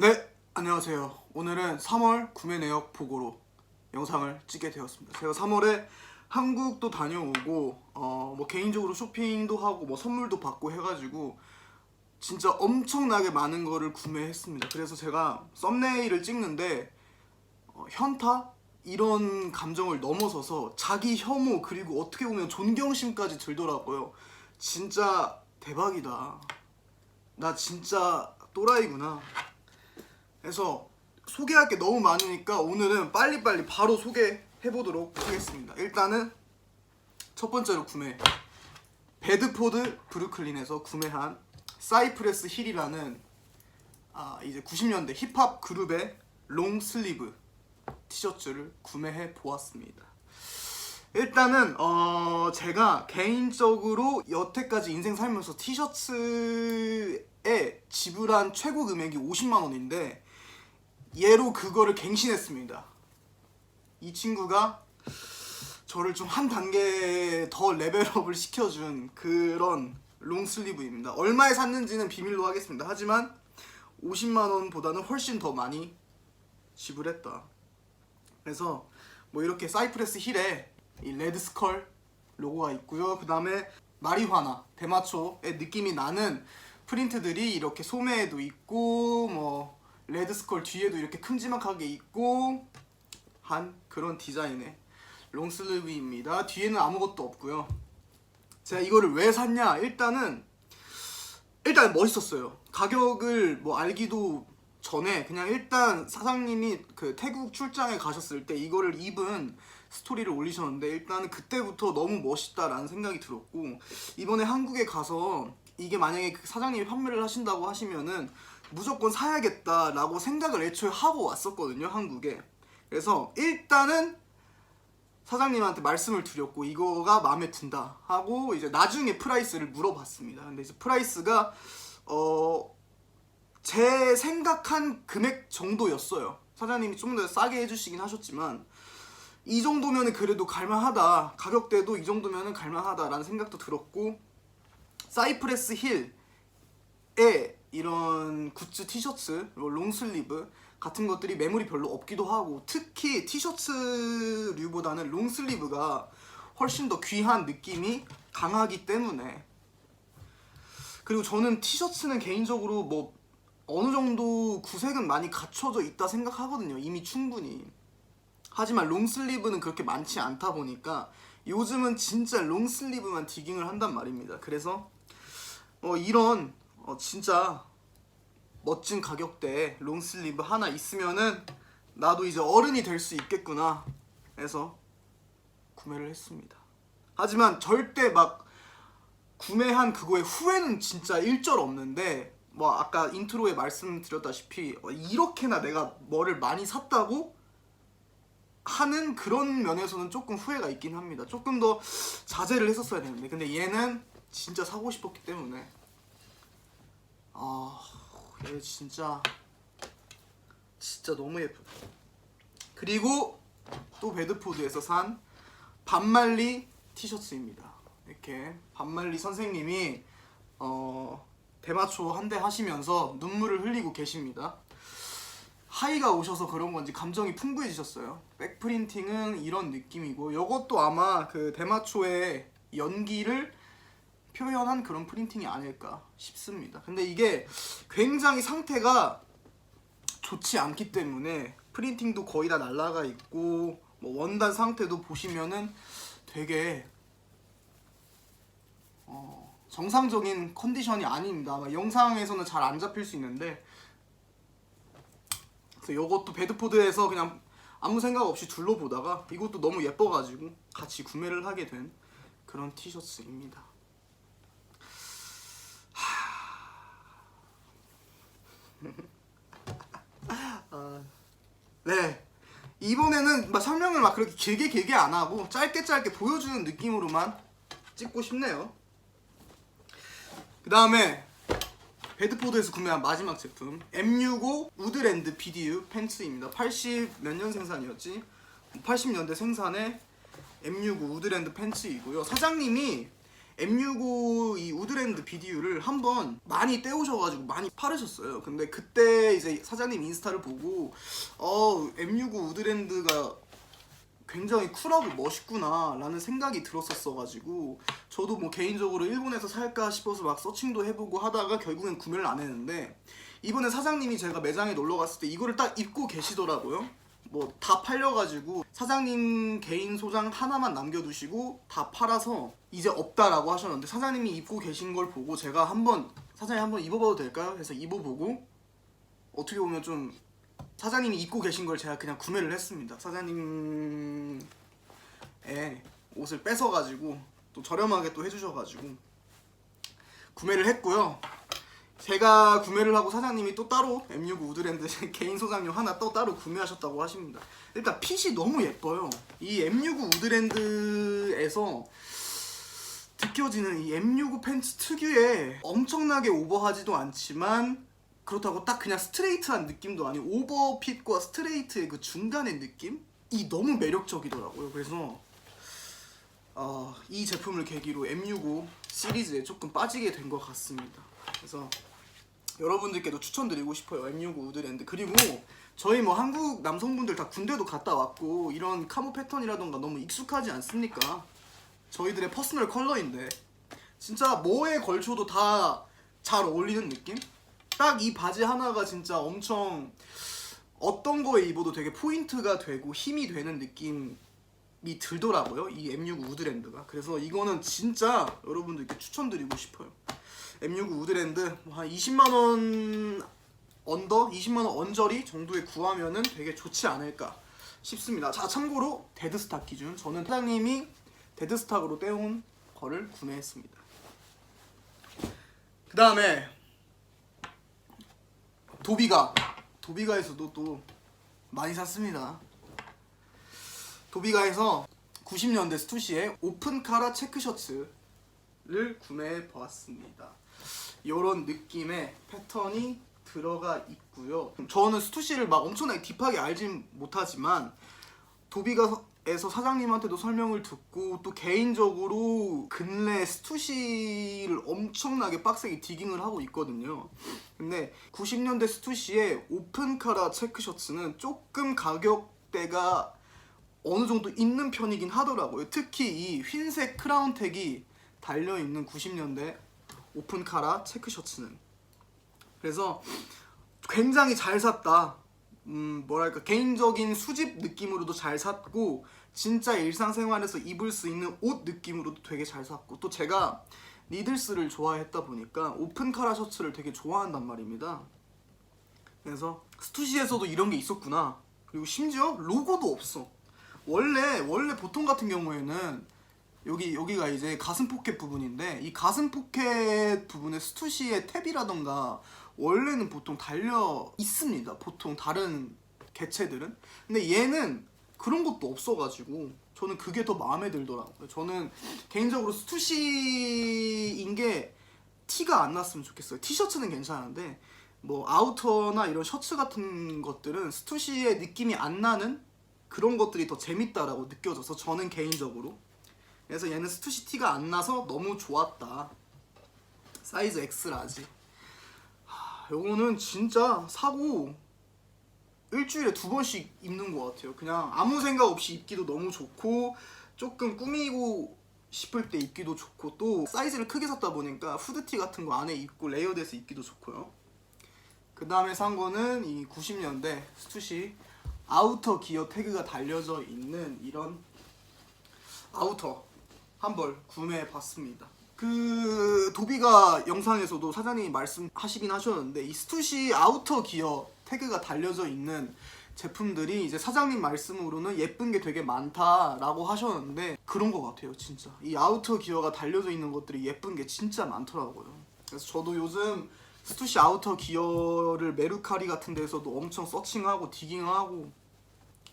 네, 안녕하세요. 오늘은 3월 구매 내역 보고로 영상을 찍게 되었습니다. 제가 3월에 한국도 다녀오고 어, 뭐 개인적으로 쇼핑도 하고 뭐 선물도 받고 해가지고 진짜 엄청나게 많은 거를 구매했습니다. 그래서 제가 썸네일을 찍는데 어, 현타 이런 감정을 넘어서서 자기 혐오 그리고 어떻게 보면 존경심까지 들더라고요. 진짜 대박이다. 나 진짜 또라이구나. 그래서 소개할 게 너무 많으니까 오늘은 빨리빨리 바로 소개해 보도록 하겠습니다. 일단은 첫 번째로 구매 베드포드 브루클린에서 구매한 사이프레스 힐이라는 아, 이제 90년대 힙합 그룹의 롱 슬리브 티셔츠를 구매해 보았습니다. 일단은 어 제가 개인적으로 여태까지 인생 살면서 티셔츠에 지불한 최고 금액이 50만 원인데 얘로 그거를 갱신했습니다. 이 친구가 저를 좀 한 단계 더 레벨업을 시켜준 그런 롱슬리브입니다. 얼마에 샀는지는 비밀로 하겠습니다. 하지만 50만 원보다는 훨씬 더 많이 지불했다. 그래서 뭐 이렇게 사이프레스 힐에 이 레드 스컬 로고가 있고요. 그 다음에 마리화나 대마초의 느낌이 나는 프린트들이 이렇게 소매에도 있고 뭐 레드 스컬 뒤에도 이렇게 큼지막하게 있고 한 그런 디자인의 롱슬리브입니다. 뒤에는 아무것도 없고요. 제가 이거를 왜 샀냐? 일단은 일단 멋있었어요. 가격을 뭐 알기도 전에 그냥 일단 사장님이 그 태국 출장에 가셨을 때 이거를 입은 스토리를 올리셨는데 일단은 그때부터 너무 멋있다라는 생각이 들었고 이번에 한국에 가서 이게 만약에 그 사장님이 판매를 하신다고 하시면은 무조건 사야겠다라고 생각을 애초에 하고 왔었거든요 한국에 그래서 일단은 사장님한테 말씀을 드렸고 이거가 마음에 든다 하고 이제 나중에 프라이스를 물어봤습니다 근데 이제 프라이스가 어 제 생각한 금액 정도였어요. 사장님이 좀 더 싸게 해주시긴 하셨지만 이 정도면은 그래도 갈만하다. 가격대도 이 정도면은 갈만하다라는 생각도 들었고 사이프레스 힐에 이런 굿즈 티셔츠, 뭐 롱슬리브 같은 것들이 매물이 별로 없기도 하고 특히 티셔츠류보다는 롱슬리브가 훨씬 더 귀한 느낌이 강하기 때문에 그리고 저는 티셔츠는 개인적으로 뭐 어느 정도 구색은 많이 갖춰져 있다 생각하거든요. 이미 충분히. 하지만 롱슬리브는 그렇게 많지 않다 보니까 요즘은 진짜 롱슬리브만 디깅을 한단 말입니다. 그래서 어, 이런 어, 진짜 멋진 가격대에 롱슬리브 하나 있으면은 나도 이제 어른이 될 수 있겠구나 해서 구매를 했습니다. 하지만 절대 막 구매한 그거에 후회는 진짜 일절 없는데 뭐 아까 인트로에 말씀드렸다시피 어, 이렇게나 내가 뭐를 많이 샀다고 하는 그런 면에서는 조금 후회가 있긴 합니다. 조금 더 자제를 했었어야 되는데 근데 얘는 진짜 사고 싶었기 때문에 아 얘 진짜 진짜 너무 예쁘다. 그리고 또 베드포드에서 산 반말리 티셔츠입니다. 이렇게 반말리 선생님이 어 대마초 한 대 하시면서 눈물을 흘리고 계십니다. 하이가 오셔서 그런 건지 감정이 풍부해지셨어요. 백프린팅은 이런 느낌이고 이것도 아마 그 대마초의 연기를 표현한 그런 프린팅이 아닐까 싶습니다. 근데 이게 굉장히 상태가 좋지 않기 때문에 프린팅도 거의 다 날라가 있고 뭐 원단 상태도 보시면은 되게 어, 정상적인 컨디션이 아닙니다. 영상에서는 잘 안 잡힐 수 있는데 그래서 이것도 베드포드에서 그냥 아무 생각 없이 둘러보다가 이것도 너무 예뻐가지고 같이 구매를 하게 된 그런 티셔츠입니다. 아, 네. 이번에는 막 설명을 막 그렇게 길게 길게 안 하고 짧게 짧게 보여주는 느낌으로만 찍고 싶네요. 그 다음에 베드포드에서 구매한 마지막 제품 M65 우드랜드 BDU 팬츠입니다. 80 몇 년 생산이었지? 80년대 생산의 M65 우드랜드 팬츠이고요. 사장님이 M65 이 우드랜드 BDU를 한번 많이 떼오셔가지고 많이 팔으셨어요. 근데 그때 이제 사장님 인스타를 보고 어 M65 우드랜드가 굉장히 쿨하고 멋있구나 라는 생각이 들었었어가지고 저도 뭐 개인적으로 일본에서 살까 싶어서 막 서칭도 해보고 하다가 결국엔 구매를 안 했는데 이번에 사장님이 제가 매장에 놀러 갔을 때 이거를 딱 입고 계시더라고요. 뭐 다 팔려가지고 사장님 개인 소장 하나만 남겨두시고 다 팔아서 이제 없다라고 하셨는데 사장님이 입고 계신 걸 보고 제가 한번 사장님 한번 입어봐도 될까요? 해서 입어보고 어떻게 보면 좀 사장님이 입고 계신 걸 제가 그냥 구매를 했습니다. 사장님의 옷을 뺏어가지고 또 저렴하게 또 해주셔가지고 구매를 했고요. 제가 구매를 하고 사장님이 또 따로 M6 우드랜드 개인 소장용 하나 또 따로 구매하셨다고 하십니다. 일단 핏이 너무 예뻐요. 이 M6 우드랜드에서 느껴지는 이 M6 팬츠 특유의 엄청나게 오버하지도 않지만 그렇다고 딱 그냥 스트레이트한 느낌도 아니고 오버핏과 스트레이트의 그 중간의 느낌? 이 너무 매력적이더라고요. 그래서 어, 이 제품을 계기로 M65 시리즈에 조금 빠지게 된 것 같습니다. 그래서 여러분들께도 추천드리고 싶어요. M65 우드랜드. 그리고 저희 뭐 한국 남성분들 다 군대도 갔다 왔고 이런 카모 패턴이라던가 너무 익숙하지 않습니까? 저희들의 퍼스널 컬러인데 진짜 뭐에 걸쳐도 다 잘 어울리는 느낌? 딱 이 바지 하나가 진짜 엄청 어떤 거에 입어도 되게 포인트가 되고 힘이 되는 느낌이 들더라고요. 이 M6 우드랜드가. 그래서 이거는 진짜 여러분들께 추천드리고 싶어요. M6 우드랜드 뭐한 20만 원 언더, 20만 원 언저리 정도에 구하면은 되게 좋지 않을까 싶습니다. 자, 참고로 데드스탁 기준 저는 사장님이 데드스탁으로 떼온 거를 구매했습니다. 그 다음에 도비가 도비가에서도 또 많이 샀습니다. 도비가에서 90년대 스투시의 오픈 카라 체크 셔츠를 구매해 보았습니다. 이런 느낌의 패턴이 들어가 있고요. 저는 스투시를 막 엄청나게 딥하게 알진 못하지만 도비가에서 사장님한테도 설명을 듣고 또 개인적으로 근래 스투시를 엄청나게 빡세게 디깅을 하고 있거든요. 근데 90년대 스투시의 오픈카라 체크 셔츠는 조금 가격대가 어느 정도 있는 편이긴 하더라고요. 특히 이 흰색 크라운 택이 달려 있는 90년대 오픈 카라 체크 셔츠는 그래서 굉장히 잘 샀다. 음, 뭐랄까 개인적인 수집 느낌으로도 잘 샀고 진짜 일상생활에서 입을 수 있는 옷 느낌으로도 되게 잘 샀고 또 제가 니들스를 좋아했다 보니까 오픈 카라 셔츠를 되게 좋아한단 말입니다. 그래서 스투시에서도 이런 게 있었구나. 그리고 심지어 로고도 없어. 원래 원래 보통 같은 경우에는 여기 여기가 이제 가슴 포켓 부분인데 이 가슴 포켓 부분에 스투시의 탭이라던가 원래는 보통 달려 있습니다. 보통 다른 개체들은. 근데 얘는 그런 것도 없어가지고 저는 그게 더 마음에 들더라고요. 저는 개인적으로 스투시인 게 티가 안 났으면 좋겠어요. 티셔츠는 괜찮은데 뭐 아우터나 이런 셔츠 같은 것들은 스투시의 느낌이 안 나는 그런 것들이 더 재밌다라고 느껴져서 저는 개인적으로 그래서 얘는 스투시 티가 안 나서 너무 좋았다. 사이즈 X 라지. 하, 요거는 진짜 사고 일주일에 두 번씩 입는 것 같아요. 그냥 아무 생각 없이 입기도 너무 좋고 조금 꾸미고 싶을 때 입기도 좋고 또 사이즈를 크게 샀다 보니까 후드티 같은 거 안에 입고 레이어드해서 입기도 좋고요. 그 다음에 산 거는 이 90년대 스투시 아우터 기어 태그가 달려져 있는 이런 아우터 한 벌 구매해 봤습니다. 그 도비가 영상에서도 사장님이 말씀하시긴 하셨는데 이 스투시 아우터 기어 태그가 달려져 있는 제품들이 이제 사장님 말씀으로는 예쁜 게 되게 많다라고 하셨는데 그런 것 같아요 진짜 이 아우터 기어가 달려져 있는 것들이 예쁜 게 진짜 많더라고요 그래서 저도 요즘 스투시 아우터 기어를 메루카리 같은 데서도 엄청 서칭하고 디깅하고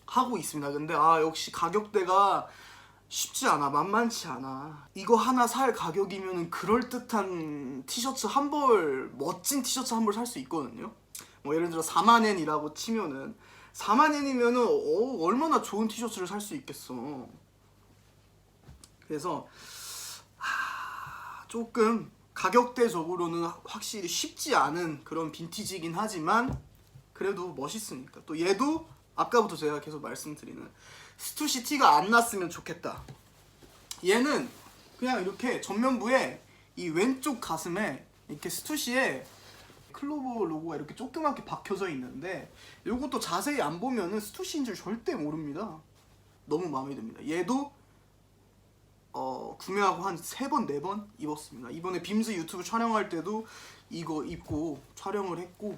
하고 있습니다. 근데 아 역시 가격대가 쉽지 않아 만만치 않아 이거 하나 살 가격이면 그럴 듯한 티셔츠 한 벌 멋진 티셔츠 한 벌 살 수 있거든요. 뭐 예를 들어 4만엔이라고 치면은 4만엔이면은 어, 얼마나 좋은 티셔츠를 살 수 있겠어. 그래서 하, 조금 가격대적으로는 확실히 쉽지 않은 그런 빈티지긴 하지만 그래도 멋있으니까 또 얘도 아까부터 제가 계속 말씀드리는 스투시 티가 안 났으면 좋겠다 얘는 그냥 이렇게 전면부에 이 왼쪽 가슴에 이렇게 스투시에 클로버 로고가 이렇게 조그맣게 박혀져 있는데 이것도 자세히 안 보면은 스투시인 줄 절대 모릅니다 너무 마음에 듭니다 얘도 어, 구매하고 한 세 번 네 번 입었습니다. 이번에 빔스 유튜브 촬영할 때도 이거 입고 촬영을 했고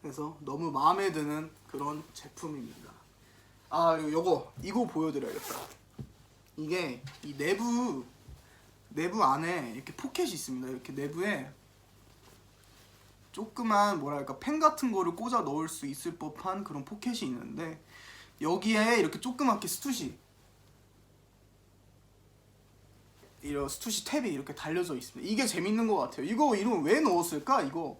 그래서 너무 마음에 드는 그런 제품입니다. 아 그리고 요거 이거 보여드려야겠다. 이게 이 내부 내부 안에 이렇게 포켓이 있습니다. 이렇게 내부에 조그만 뭐랄까 펜 같은 거를 꽂아 넣을 수 있을 법한 그런 포켓이 있는데 여기에 이렇게 조그맣게 스투시 이런 스투시 탭이 이렇게 달려져 있습니다. 이게 재밌는 것 같아요. 이거 이름 왜 넣었을까? 이거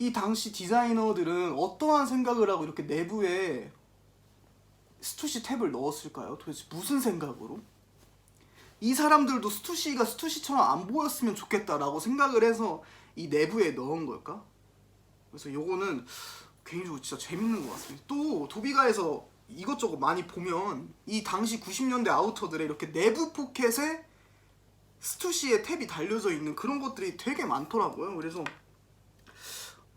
이 당시 디자이너들은 어떠한 생각을 하고 이렇게 내부에 스투시 탭을 넣었을까요? 도대체 무슨 생각으로? 이 사람들도 스투시가 스투시처럼 안 보였으면 좋겠다라고 생각을 해서 이 내부에 넣은 걸까? 그래서 요거는 개인적으로 진짜 재밌는 것 같습니다. 또 도비가에서 이것저것 많이 보면 이 당시 90년대 아우터들의 이렇게 내부 포켓에 스투시에 탭이 달려져 있는 그런 것들이 되게 많더라고요. 그래서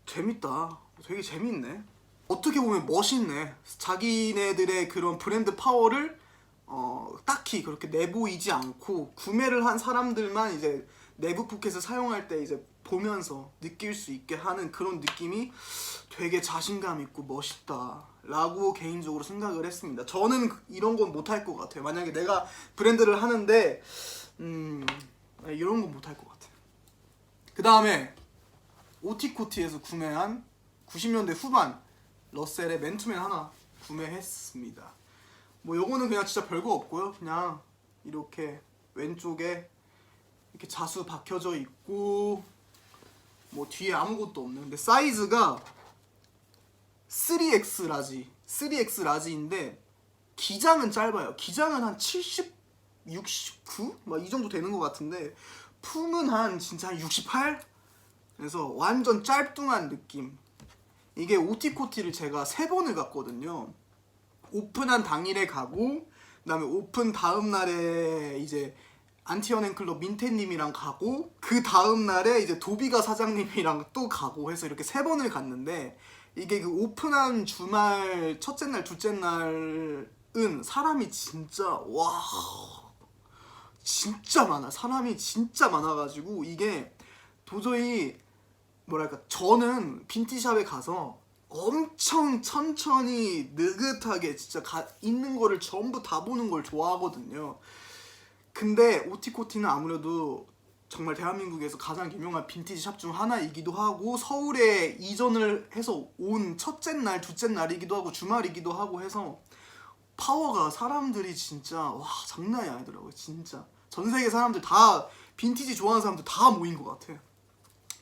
재밌다. 되게 재밌네. 어떻게 보면 멋있네. 자기네들의 그런 브랜드 파워를 어, 딱히 그렇게 내보이지 않고 구매를 한 사람들만 이제 내부 포켓을 사용할 때 이제 보면서 느낄 수 있게 하는 그런 느낌이 되게 자신감 있고 멋있다 라고 개인적으로 생각을 했습니다. 저는 이런 건 못할 것 같아요. 만약에 내가 브랜드를 하는데 음 이런 건 못할 것 같아요. 그 다음에 오티코티에서 구매한 90년대 후반 러셀의 맨투맨 하나 구매했습니다. 뭐 요거는 그냥 진짜 별거 없고요. 그냥 이렇게 왼쪽에 이렇게 자수 박혀져 있고 뭐 뒤에 아무것도 없는 근데 사이즈가 3X 라지 3X 라지인데 기장은 짧아요. 기장은 한 70, 69? 막 이 정도 되는 것 같은데 품은 한 진짜 한 68? 그래서 완전 짤뚱한 느낌. 이게 오티코티를 제가 세 번을 갔거든요. 오픈한 당일에 가고 그다음에 오픈 다음 날에 이제 안티어넨 클럽 민태님이랑 가고 그 다음 날에 이제 도비가 사장님이랑 또 가고 해서 이렇게 세 번을 갔는데 이게 그 오픈한 주말 첫째 날 둘째 날은 사람이 진짜 와 진짜 많아 사람이 진짜 많아가지고 이게 도저히 뭐랄까 저는 빈티샵에 가서 엄청 천천히 느긋하게 진짜 가, 있는 거를 전부 다 보는 걸 좋아하거든요. 근데 오티코티는 아무래도 정말 대한민국에서 가장 유명한 빈티지 샵 중 하나이기도 하고 서울에 이전을 해서 온 첫째 날, 둘째 날이기도 하고 주말이기도 하고 해서 파워가 사람들이 진짜 와 장난이 아니더라고요 진짜 전 세계 사람들 다 빈티지 좋아하는 사람들 다 모인 것 같아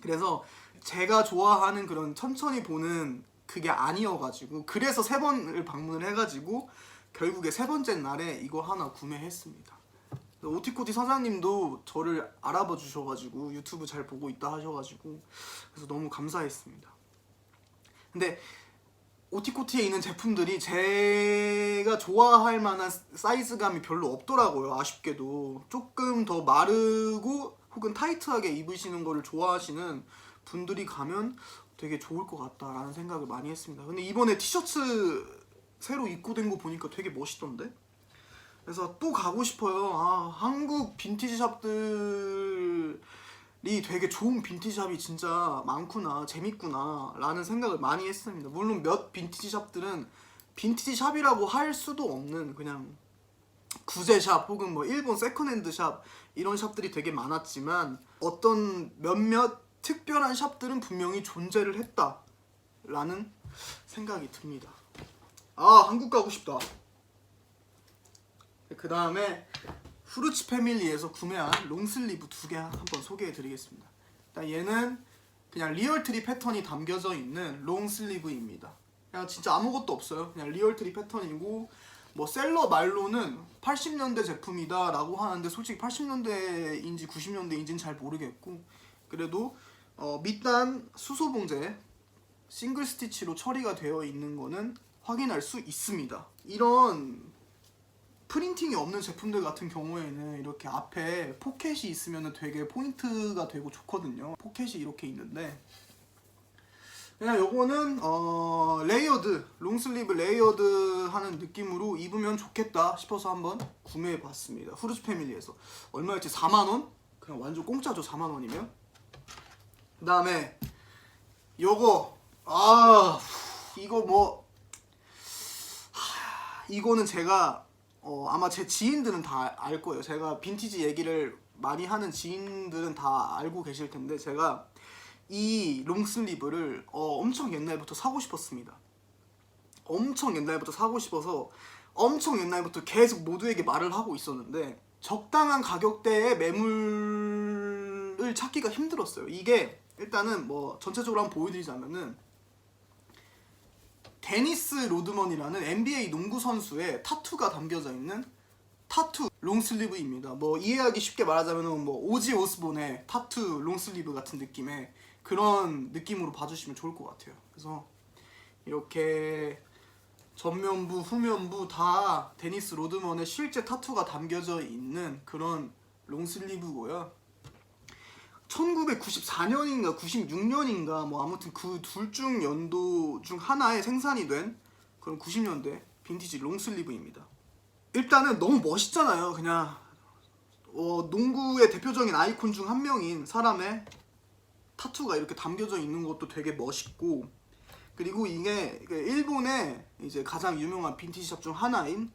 그래서 제가 좋아하는 그런 천천히 보는 그게 아니어가지고 그래서 세 번을 방문을 해가지고 결국에 세 번째 날에 이거 하나 구매했습니다 오티코티 사장님도 저를 알아봐 주셔가지고 유튜브 잘 보고 있다 하셔가지고 그래서 너무 감사했습니다 근데 오티코티에 있는 제품들이 제가 좋아할 만한 사이즈감이 별로 없더라고요. 아쉽게도 조금 더 마르고 혹은 타이트하게 입으시는 거를 좋아하시는 분들이 가면 되게 좋을 것 같다라는 생각을 많이 했습니다. 근데 이번에 티셔츠 새로 입고 된 거 보니까 되게 멋있던데. 그래서 또 가고 싶어요. 아, 한국 빈티지 샵들이 되게 좋은 빈티지 샵이 진짜 많구나, 재밌구나, 라는 생각을 많이 했습니다. 물론 몇 빈티지 샵들은 빈티지 샵이라고 할 수도 없는 그냥 구제 샵 혹은 뭐 일본 세컨핸드 샵 이런 샵들이 되게 많았지만 어떤 몇몇 특별한 샵들은 분명히 존재를 했다 라는 생각이 듭니다. 아, 한국 가고 싶다. 그 다음에 후르츠 패밀리에서 구매한 롱슬리브 두 개 한번 소개해 드리겠습니다. 일단 얘는 그냥 리얼트리 패턴이 담겨져 있는 롱슬리브입니다. 그냥 진짜 아무것도 없어요. 그냥 리얼트리 패턴이고 뭐 셀러 말로는 80년대 제품이다 라고 하는데 솔직히 80년대인지 90년대인지는 잘 모르겠고 그래도 어, 밑단 수소 봉제 싱글 스티치로 처리가 되어 있는 거는 확인할 수 있습니다. 이런 프린팅이 없는 제품들 같은 경우에는 이렇게 앞에 포켓이 있으면 되게 포인트가 되고 좋거든요. 포켓이 이렇게 있는데 그냥 요거는 어 레이어드 롱슬리브 레이어드 하는 느낌으로 입으면 좋겠다 싶어서 한번 구매해 봤습니다 후르츠 패밀리에서 얼마였지 4만 원? 그냥 완전 공짜죠 4만 원이면 그 다음에 요거 아 이거 뭐 하, 이거는 제가 어, 아마 제 지인들은 다 알 거예요 제가 빈티지 얘기를 많이 하는 지인들은 다 알고 계실 텐데 제가 이 롱슬리브를 어, 엄청 옛날부터 사고 싶었습니다. 엄청 옛날부터 사고 싶어서 엄청 옛날부터 계속 모두에게 말을 하고 있었는데 적당한 가격대의 매물을 찾기가 힘들었어요. 이게 일단은 뭐 전체적으로 한번 보여드리자면은 데니스 로드먼이라는 NBA 농구 선수의 타투가 담겨져 있는 타투 롱슬리브입니다. 뭐 이해하기 쉽게 말하자면 뭐 오지 오스본의 타투 롱슬리브 같은 느낌의 그런 느낌으로 봐주시면 좋을 것 같아요. 그래서 이렇게 전면부, 후면부 다 데니스 로드먼의 실제 타투가 담겨져 있는 그런 롱슬리브고요. 1994년인가 96년인가 뭐 아무튼 그 둘 중 연도 중 하나에 생산이 된 그런 90년대 빈티지 롱슬리브입니다. 일단은 너무 멋있잖아요. 그냥 어, 농구의 대표적인 아이콘 중 한 명인 사람의 타투가 이렇게 담겨져 있는 것도 되게 멋있고 그리고 이게 그 일본의 이제 가장 유명한 빈티지샵 중 하나인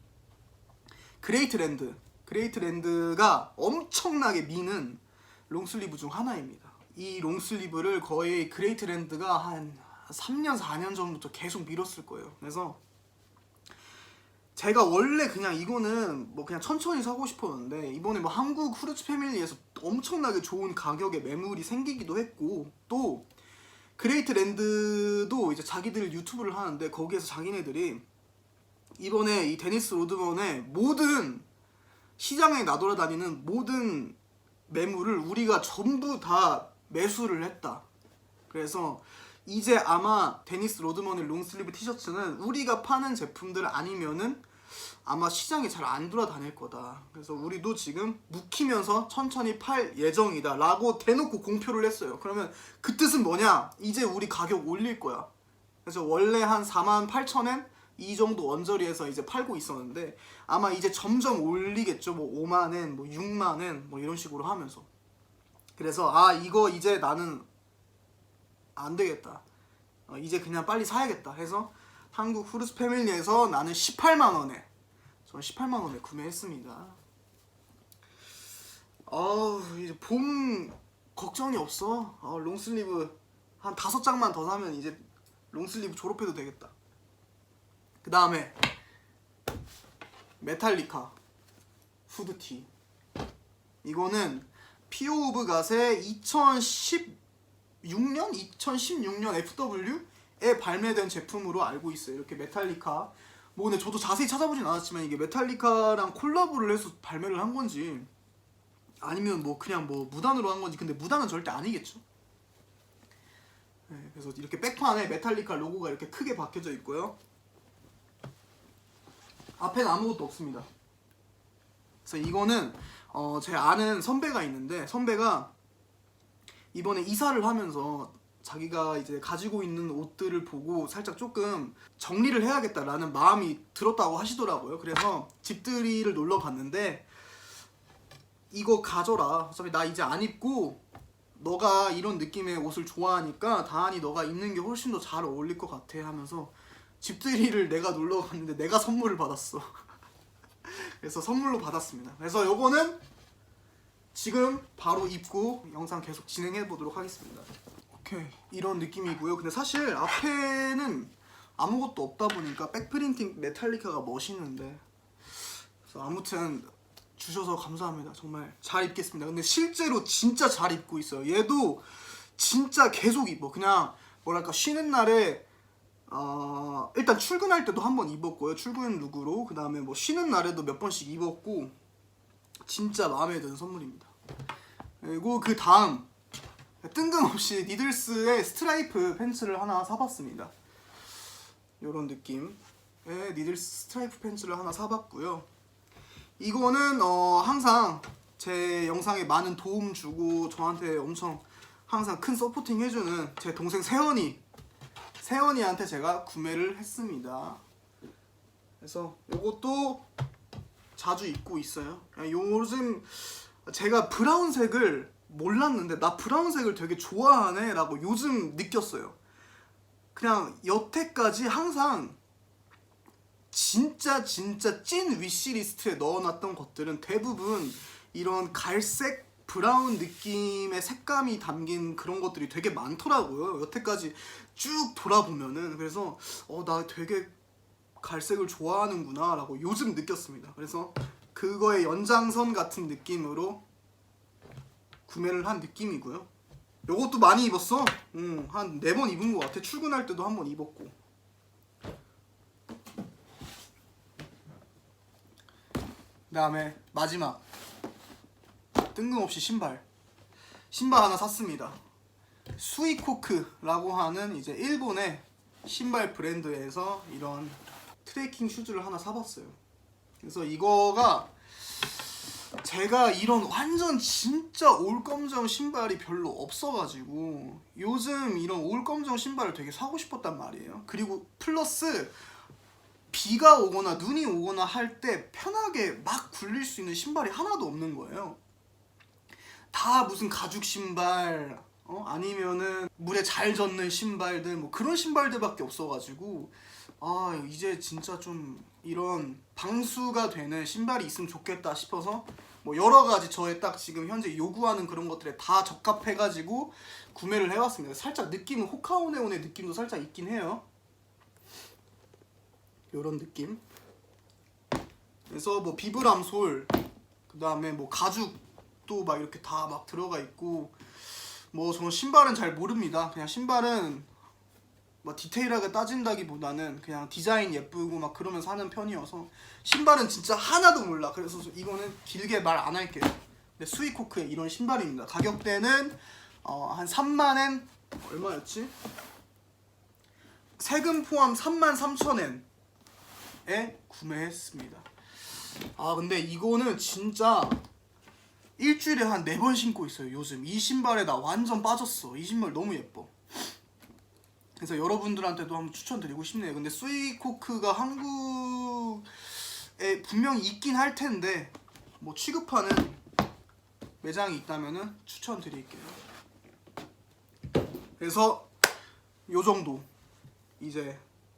그레이트랜드 그레이트랜드가 엄청나게 미는 롱슬리브 중 하나입니다. 이 롱슬리브를 거의 그레이트랜드가 한 3년 4년 전부터 계속 밀었을 거예요. 그래서 제가 원래 그냥 이거는 뭐 그냥 천천히 사고 싶었는데 이번에 뭐 한국 후르츠 패밀리에서 엄청나게 좋은 가격에 매물이 생기기도 했고 또 그레이트 랜드도 이제 자기들 유튜브를 하는데 거기에서 자기네들이 이번에 이 데니스 로드먼의 모든 시장에 나돌아다니는 모든 매물을 우리가 전부 다 매수를 했다. 그래서 이제 아마 데니스 로드먼의 롱슬리브 티셔츠는 우리가 파는 제품들 아니면은 아마 시장에 잘안 돌아다닐 거다. 그래서 우리도 지금 묵히면서 천천히 팔 예정이다. 라고 대놓고 공표를 했어요. 그러면 그 뜻은 뭐냐? 이제 우리 가격 올릴 거야. 그래서 원래 한 4만 8천엔 이 정도 언저리에서 이제 팔고 있었는데 아마 이제 점점 올리겠죠. 뭐 5만엔, 뭐 6만엔, 뭐 이런 식으로 하면서. 그래서 아 이거 이제 나는 안 되겠다. 어, 이제 그냥 빨리 사야겠다 해서 한국 후르스 패밀리에서 나는 18만 원에 저 18만 원에 구매했습니다. 어우 이제 봄 걱정이 없어. 어, 롱슬리브 한 다섯 장만 더 사면 이제 롱슬리브 졸업해도 되겠다. 그 다음에 메탈리카 후드티 이거는 피오 오브 갓의 2016년 2016년 FW에 발매된 제품으로 알고 있어요. 이렇게 메탈리카 뭐 근데 저도 자세히 찾아보진 않았지만 이게 메탈리카랑 콜라보를 해서 발매를 한 건지 아니면 뭐 그냥 뭐 무단으로 한 건지 근데 무단은 절대 아니겠죠. 네, 그래서 이렇게 백판에 메탈리카 로고가 이렇게 크게 박혀져 있고요. 앞에는 아무것도 없습니다. 그래서 이거는 어, 제 아는 선배가 있는데 선배가 이번에 이사를 하면서 자기가 이제 가지고 있는 옷들을 보고 살짝 조금 정리를 해야겠다라는 마음이 들었다고 하시더라고요. 그래서 집들이를 놀러 갔는데 이거 가져라. 어차피 나 이제 안 입고 너가 이런 느낌의 옷을 좋아하니까 다한이 너가 입는 게 훨씬 더 잘 어울릴 것 같아 하면서 집들이를 내가 놀러 갔는데 내가 선물을 받았어. 그래서 선물로 받았습니다. 그래서 요거는 지금 바로 입고 영상 계속 진행해 보도록 하겠습니다. 오케이 이런 느낌이고요. 근데 사실 앞에는 아무것도 없다 보니까 백프린팅 메탈리카가 멋있는데 그래서 아무튼 주셔서 감사합니다. 정말 잘 입겠습니다. 근데 실제로 진짜 잘 입고 있어요. 얘도 진짜 계속 입어. 그냥 뭐랄까 쉬는 날에 어, 일단 출근할 때도 한 번 입었고요. 출근 룩으로. 그 다음에 뭐 쉬는 날에도 몇 번씩 입었고, 진짜 마음에 드는 선물입니다. 그리고 그 다음, 뜬금없이 니들스의 스트라이프 팬츠를 하나 사봤습니다. 요런 느낌의 니들스 스트라이프 팬츠를 하나 사봤고요. 이거는 어, 항상 제 영상에 많은 도움 주고 저한테 엄청 항상 큰 서포팅 해주는 제 동생 세연이 세연이한테 제가 구매를 했습니다. 그래서 이것도 자주 입고 있어요. 요즘 제가 브라운색을 몰랐는데 나 브라운색을 되게 좋아하네라고 요즘 느꼈어요. 그냥 여태까지 항상 진짜 진짜 찐 위시리스트에 넣어놨던 것들은 대부분 이런 갈색 브라운 느낌의 색감이 담긴 그런 것들이 되게 많더라고요. 여태까지 쭉 돌아보면은 그래서 어 나 되게 갈색을 좋아하는구나라고 요즘 느꼈습니다. 그래서 그거의 연장선 같은 느낌으로 구매를 한 느낌이고요. 요것도 많이 입었어. 응, 한네 번 입은 것 같아. 출근할 때도 한 번 입었고. 그다음에 마지막 뜬금없이 신발. 신발 하나 샀습니다. 수이코크라고 하는 이제 일본의 신발 브랜드에서 이런 트레이킹 슈즈를 하나 사봤어요. 그래서 이거가 제가 이런 완전 진짜 올검정 신발이 별로 없어가지고 요즘 이런 올검정 신발을 되게 사고 싶었단 말이에요. 그리고 플러스 비가 오거나 눈이 오거나 할 때 편하게 막 굴릴 수 있는 신발이 하나도 없는 거예요. 다 무슨 가죽 신발, 어? 아니면은 물에 잘 젖는 신발들, 뭐 그런 신발들밖에 없어가지고 아 이제 진짜 좀 이런 방수가 되는 신발이 있으면 좋겠다 싶어서 뭐 여러 가지 저의 딱 지금 현재 요구하는 그런 것들에 다 적합해가지고 구매를 해왔습니다. 살짝 느낌은 호카오네온의 느낌도 살짝 있긴 해요. 요런 느낌. 그래서 뭐 비브람 솔, 그 다음에 뭐 가죽 도 막 이렇게 다 막 들어가 있고, 뭐 저는 신발은 잘 모릅니다. 그냥 신발은 뭐 디테일하게 따진다기보다는 그냥 디자인 예쁘고 막 그러면서 하는 편이어서 신발은 진짜 하나도 몰라. 그래서 이거는 길게 말 안 할게요. 근데 스위코크의 이런 신발입니다. 가격대는 어, 한 3만엔 얼마였지? 세금 포함 3만 3천엔 에 구매했습니다. 아 근데 이거는 진짜 일주일에 한 네 번 신고 있어요. 요즘 이 신발에 나 완전 빠졌어. 이 신발 너무 예뻐. 그래서 여러분들한테도 한번 추천드리고 싶네요. 근데 스위코크가 한국에 분명히 있긴 할 텐데 뭐 취급하는 매장이 있다면은 추천드릴게요. 그래서 요 정도 이제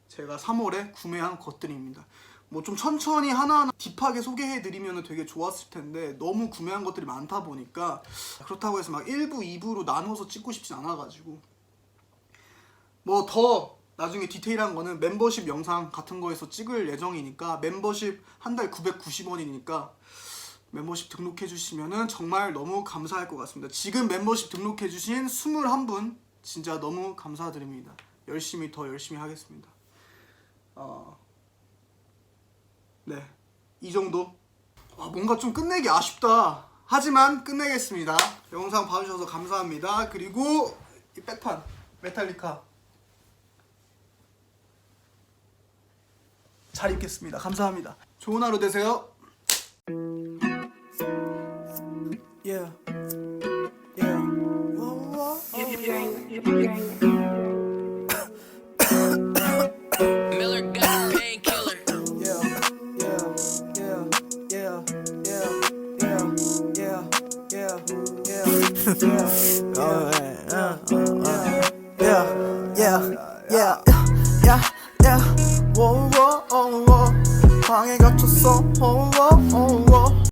제가 3월에 구매한 것들입니다. 뭐 좀 천천히 하나하나 딥하게 소개해드리면 되게 좋았을 텐데 너무 구매한 것들이 많다 보니까 그렇다고 해서 막 1부, 2부로 나눠서 찍고 싶진 않아가지고 뭐 더 나중에 디테일한 거는 멤버십 영상 같은 거에서 찍을 예정이니까 멤버십 한 달 990원이니까 멤버십 등록해 주시면은 정말 너무 감사할 것 같습니다. 지금 멤버십 등록해 주신 21분 진짜 너무 감사드립니다. 열심히 더 열심히 하겠습니다. 어, 네, 이 정도. 와, 뭔가 좀 끝내기 아쉽다. 하지만 끝내겠습니다. 영상 봐주셔서 감사합니다. 그리고 이 백판 메탈리카 잘 입겠습니다. 감사합니다. 좋은 하루 되세요. Yeah. Yeah. 방에 갇혔어.